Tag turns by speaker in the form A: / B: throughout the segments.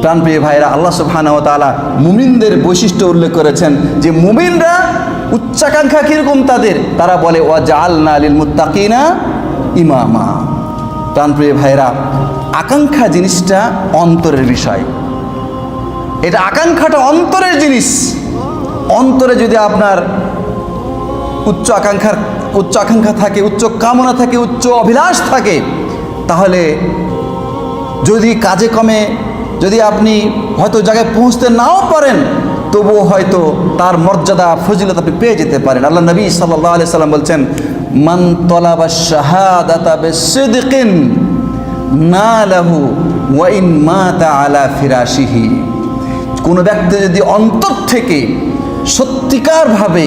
A: প্রাণপ্রিয় ভাইরা আল্লাহ সুবহানাহু ওয়া তাআলা মুমিনদের বৈশিষ্ট্য উল্লেখ করেছেন যে মুমিনরা উচ্চাকাঙ্ক্ষা কীরকম তাদের? তারা বলে ওয়া জাআলনা লিল মুত্তাকিনা ইমামা। প্রাণপ্রিয় ভাইরা আকাঙ্ক্ষা জিনিসটা অন্তরের বিষয়। এটা আকাঙ্ক্ষাটা অন্তরের জিনিস। অন্তরে যদি আপনার উচ্চ আকাঙ্ক্ষার, উচ্চ আকাঙ্ক্ষা থাকে, উচ্চ কামনা থাকে, উচ্চ অভিলাষ থাকে, তাহলে যদি কাজে কমে যদি আপনি হয়তো জায়গায় পৌঁছতে নাও পারেন, তবুও হয়তো তার মর্যাদা, ফজিলত আপনি পেয়ে যেতে পারেন। আল্লাহ নবী সাল্লাহ আলি সাল্লাম বলছেন, মান তলাবা শাহাদাতা বিসিদকিন না লাহু ওয়াইন মাতা আলা ফিরাশিহি। কোনো ব্যক্তি যদি অন্তর থেকে সত্যিকারভাবে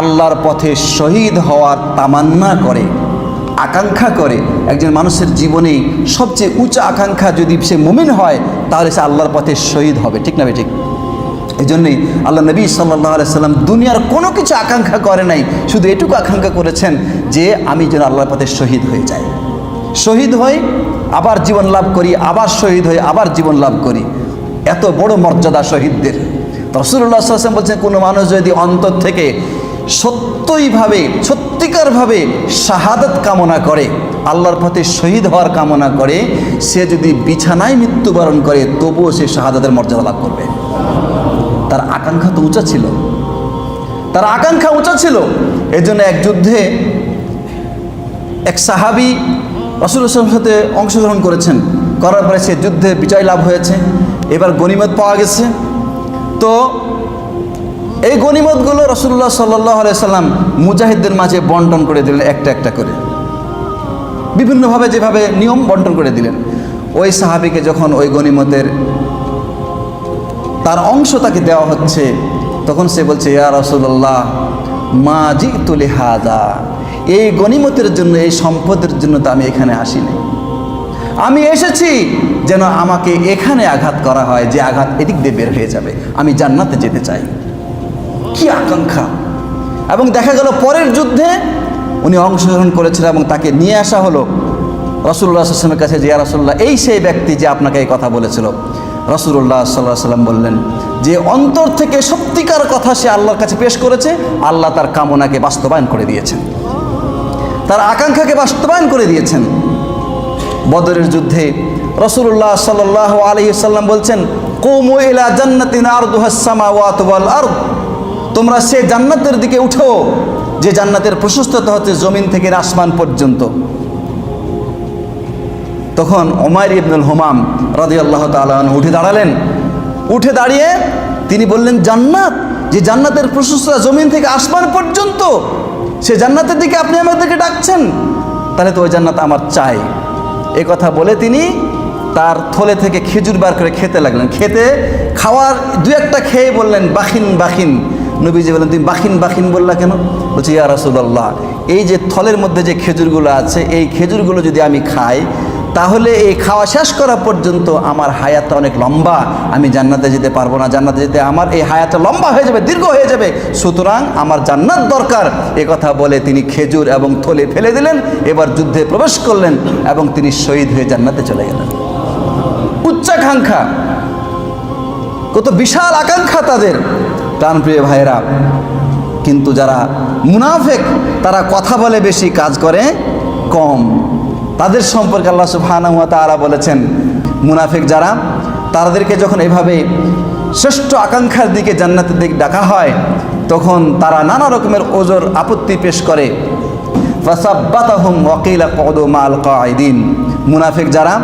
A: আল্লাহর পথে শহীদ হওয়ার তামান্না করে আকাঙ্ক্ষা করে, একজন মানুষের জীবনে সবচেয়ে উঁচা আকাঙ্ক্ষা যদি সে মুমিন হয়, তাহলে সে আল্লাহর পথে শহীদ হবে। ঠিক না ঠিক? এই জন্যই আল্লাহ নবী সাল্লাহ সাল্লাম দুনিয়ার কোনো কিছু আকাঙ্ক্ষা করে নাই, শুধু এটুকু আকাঙ্ক্ষা করেছেন যে আমি যেন আল্লাহর পথে শহীদ হয়ে যাই। শহীদ হই, আবার জীবন লাভ করি, আবার শহীদ হই, আবার জীবন লাভ করি। এত বড় মর্যাদা শহীদদের। রসুল্লাহ আসলাম বলছেন, কোনো মানুষ যদি অন্তর থেকে সত্যইভাবে, সত্যিকারভাবে শাহাদত কামনা করে, আল্লাহর পথে শহীদ হওয়ার কামনা করে, সে যদি বিছানায় মৃত্যুবরণ করে, তবুও সে শাহাদাতের মর্যাদা লাভ করবে। তার আকাঙ্ক্ষা তো উঁচা ছিল। তার আকাঙ্ক্ষা উঁচা ছিল। এজন্য এক যুদ্ধে এক সাহাবি রসুল সাথে অংশগ্রহণ করেছেন। করার পরে সে যুদ্ধে বিজয় লাভ হয়েছে। এবার গনিমত পাওয়া গেছে। তো এই গনিমতগুলো রসুল্লাহ সাল্লাহ সাল্লাম মুজাহিদদের মাঝে বন্টন করে দিলেন একটা একটা করে। বিভিন্নভাবে যেভাবে নিয়ম বন্টন করে দিলেন। ওই সাহাবিকে যখন ওই গনিমতের তার অংশ তাকে দেওয়া হচ্ছে, তখন সে বলছে, ইয়া রসুল্লাহ মা জি তুলে হাদা এই গনিমতের জন্য, এই সম্পদের জন্য তো আমি এখানে আসিনি। আমি এসেছি যেন আমাকে এখানে আঘাত করা হয়, যে আঘাত এদিক দিয়ে বের হয়ে যাবে। আমি জান্নাতে যেতে চাই। কি আকাঙ্ক্ষা? এবং দেখা গেল পরের যুদ্ধে উনি অংশগ্রহণ করেছিলেন এবং তাকে নিয়ে আসা হলো। রসুল্লাহ আসলামের কাছে যে রসুল্লাহ এই সেই ব্যক্তি যে আপনাকে এই কথা বলেছিল। রসুল্লাহ সাল্লাহ সাল্লাম বললেন, যে অন্তর থেকে সত্যিকার কথা সে আল্লাহর কাছে পেশ করেছে, আল্লাহ তার কামনাকে বাস্তবায়ন করে দিয়েছেন। তার আকাঙ্ক্ষাকে বাস্তবায়ন করে দিয়েছেন। বদরের যুদ্ধে রসুল্লাহ সাল্লাহ আলহি বলছেন, কৌমু ইলা জান্নাতিন আরদুহাসামা ওয়াত আরদ। তোমরা সে জান্নাতের দিকে উঠো, যে জান্নাতের প্রশস্ততা হচ্ছে জমিন থেকে আসমান পর্যন্ত। তখন ওমার ইবনুল হুমাম রাজি আল্লাহ তালন উঠে দাঁড়ালেন। উঠে দাঁড়িয়ে তিনি বললেন, জান্নাত, যে জান্নাতের প্রশস্ততা জমিন থেকে আসমান পর্যন্ত, সে জান্নাতের দিকে আপনি আমাদেরকে ডাকছেন? তাহলে তো ওই জান্নাত আমার চাই। এ কথা বলে তিনি তার থলে থেকে খেজুর বার করে খেতে লাগলেন। খেতে খাওয়ার দু একটা খেয়ে বললেন, বাখিন বাখিন। নবীজি বললেন তুমি বাখিন বাখিন বললা কেন? বলছি, ইয়া রাসুল্লাহ এই যে থলের মধ্যে যে খেজুরগুলো আছে, এই খেজুরগুলো যদি আমি খাই, তাহলে এই খাওয়া শেষ করা পর্যন্ত আমার হায়াতটা অনেক লম্বা, আমি জান্নাতে যেতে পারব না, জান্নাতে যেতে আমার এই হায়াতটা লম্বা হয়ে যাবে, দীর্ঘ হয়ে যাবে। সুতরাং আমার জান্নাত দরকার। এ কথা বলে তিনি খেজুর এবং থলে ফেলে দিলেন, এবার যুদ্ধে প্রবেশ করলেন এবং তিনি শহীদ হয়ে জান্নাতে চলে গেলেন। উচ্চাকাঙ্ক্ষা, কত বিশাল আকাঙ্ক্ষা তাদের। প্রাণপ্রিয় ভাইরা কিন্তু যারা মুনাফেক, তারা কথা বলে বেশি, কাজ করে কম। তাদের সম্পর্কে আল্লাহ সুবহানাহু তারা বলেছেন, মুনাফেক যারা, তাদেরকে যখন এভাবে শ্রেষ্ঠ আকাঙ্ক্ষার দিকে, জান্নাতের দিক ডাকা হয়, তখন তারা নানা রকমের ওজোর আপত্তি পেশ করে। মুনাফেক যারা,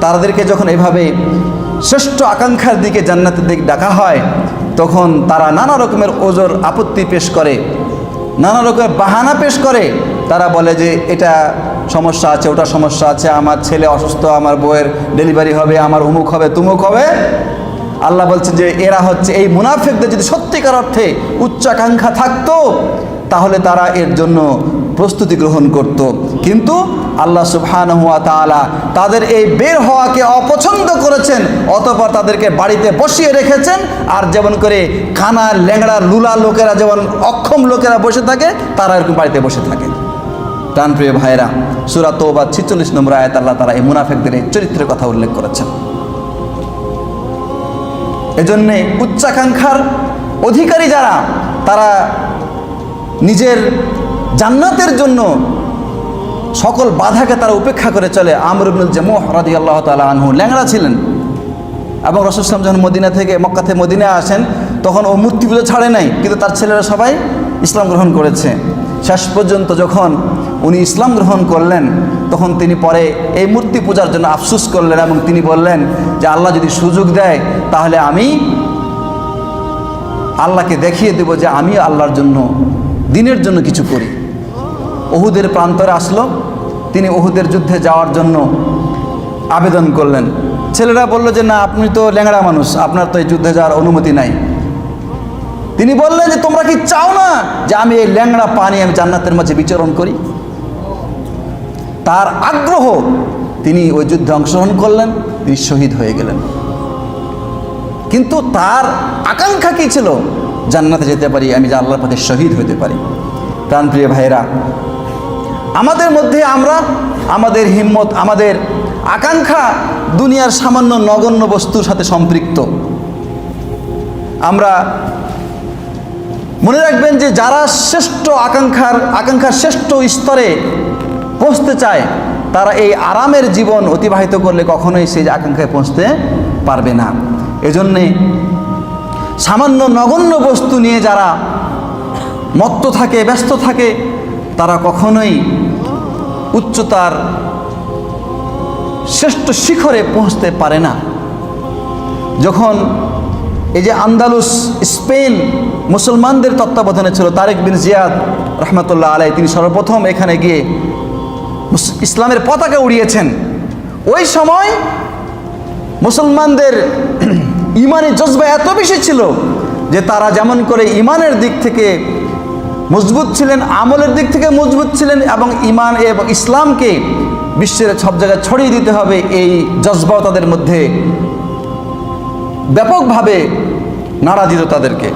A: তাদেরকে যখন এভাবে শ্রেষ্ঠ আকাঙ্ক্ষার দিকে, জান্নাতের দিক ডাকা হয় তখন তারা নানা রকমের ওজোর আপত্তি পেশ করে, নানা রকমের বাহানা পেশ করে। তারা বলে যে, এটা সমস্যা আছে, ওটা সমস্যা আছে, আমার ছেলে অসুস্থ, আমার বউয়ের ডেলিভারি হবে, আমার উমুক হবে, তুমুক হবে। আল্লাহ বলছেন যে, এরা হচ্ছে, এই মুনাফেকদের যদি সত্যিকার অর্থে উচ্চাকাঙ্ক্ষা থাকতো, তাহলে তারা এর জন্য প্রস্তুতি গ্রহণ করত। কিন্তু আল্লাহ সুবহান হুয়া তালা তাদের এই বের হওয়াকে অপছন্দ করেছেন, অতপর তাদেরকে বাড়িতে বসিয়ে রেখেছেন। আর যেমন করে কানা ল্যাংড়া, লুলা লোকেরা, যেমন অক্ষম লোকেরা বসে থাকে, তারা এরকম বাড়িতে বসে থাকে। প্রাণপ্রিয় ভাইরা সুরাত বা ছিচল্লিশ নম্বর আয়াত আল্লাহ তারা এই মুনাফেকদের এই চরিত্রের কথা উল্লেখ করেছেন। এজন্যে উচ্চাকাঙ্ক্ষার অধিকারী যারা, তারা নিজের জান্নাতের জন্য সকল বাধাকে তারা উপেক্ষা করে চলে। আমর ইবনুল জামুহ রাদিয়াল্লাহু তাআলা আনহু ল্যাংড়া ছিলেন। এবং রসুল ইসলাম যখন মদিনা থেকে মক্কা থেকে মদিনায় আসেন, তখন ও মূর্তি পুজো ছাড়ে নাই, কিন্তু তার ছেলেরা সবাই ইসলাম গ্রহণ করেছে। শেষ পর্যন্ত যখন উনি ইসলাম গ্রহণ করলেন, তখন তিনি পরে এই মূর্তি পূজার জন্য আফসুস করলেন এবং তিনি বললেন যে, আল্লাহ যদি সুযোগ দেয়, তাহলে আমি আল্লাহকে দেখিয়ে দেব যে আমি আল্লাহর জন্য, দিনের জন্য কিছু করি। ওহুদের প্রান্তরে আসলো। তিনি ওহুদের যুদ্ধে যাওয়ার জন্য আবেদন করলেন। ছেলেরা বলল যে, না, আপনি তো ল্যাংড়া মানুষ, আপনার তো এই যুদ্ধে যাওয়ার অনুমতি নাই। তিনি বললেন যে, তোমরা কি চাও না যে আমি এই ল্যাংড়া পানি আমি জান্নাতের মাঝে বিচরণ করি? তার আগ্রহ, তিনি ওই যুদ্ধে অংশগ্রহণ করলেন, তিনি শহীদ হয়ে গেলেন। কিন্তু তার আকাঙ্ক্ষা কী ছিল? জান্নাতে যেতে পারি, আমি যে আল্লাহর পথে শহীদ হতে পারি। প্রাণপ্রিয় ভাইরা আমাদের মধ্যে আমরা, আমাদের হিম্মত, আমাদের আকাঙ্ক্ষা দুনিয়ার সামান্য নগণ্য বস্তুর সাথে সম্পৃক্ত। আমরা মনে রাখবেন যে যারা শ্রেষ্ঠ আকাঙ্ক্ষার আকাঙ্ক্ষার শ্রেষ্ঠ স্তরে পৌঁছতে চায়, তারা এই আরামের জীবন অতিবাহিত করলে কখনোই সেই আকাঙ্ক্ষায় পৌঁছতে পারবে না। এজন্যে সামান্য নগণ্য বস্তু নিয়ে যারা মত্ত থাকে, ব্যস্ত থাকে, তারা কখনোই উচ্চতার শ্রেষ্ঠ শিখরে পৌঁছতে পারে না। যখন এই যে আন্দালুস, স্পেন মুসলমানদের তত্ত্বাবধানে ছিল, তারেক বিন জিয়াদ রহমতুল্লাহ আলাই তিনি সর্বপ্রথম এখানে গিয়ে ইসলামের পতাকা উড়িয়েছেন। ওই সময় মুসলমানদের ইমানের জজবা এত বেশি ছিল যে তারা যেমন করে ইমানের দিক থেকে মজবুত ছিলেন, আমলের দিক থেকে মজবুত ছিলেন এবং ইমান এবং ইসলামকে বিশ্বের সব জায়গায় ছড়িয়ে দিতে হবে এই জজবাও তাদের মধ্যে ব্যাপকভাবে নাড়া দিত তাদেরকে।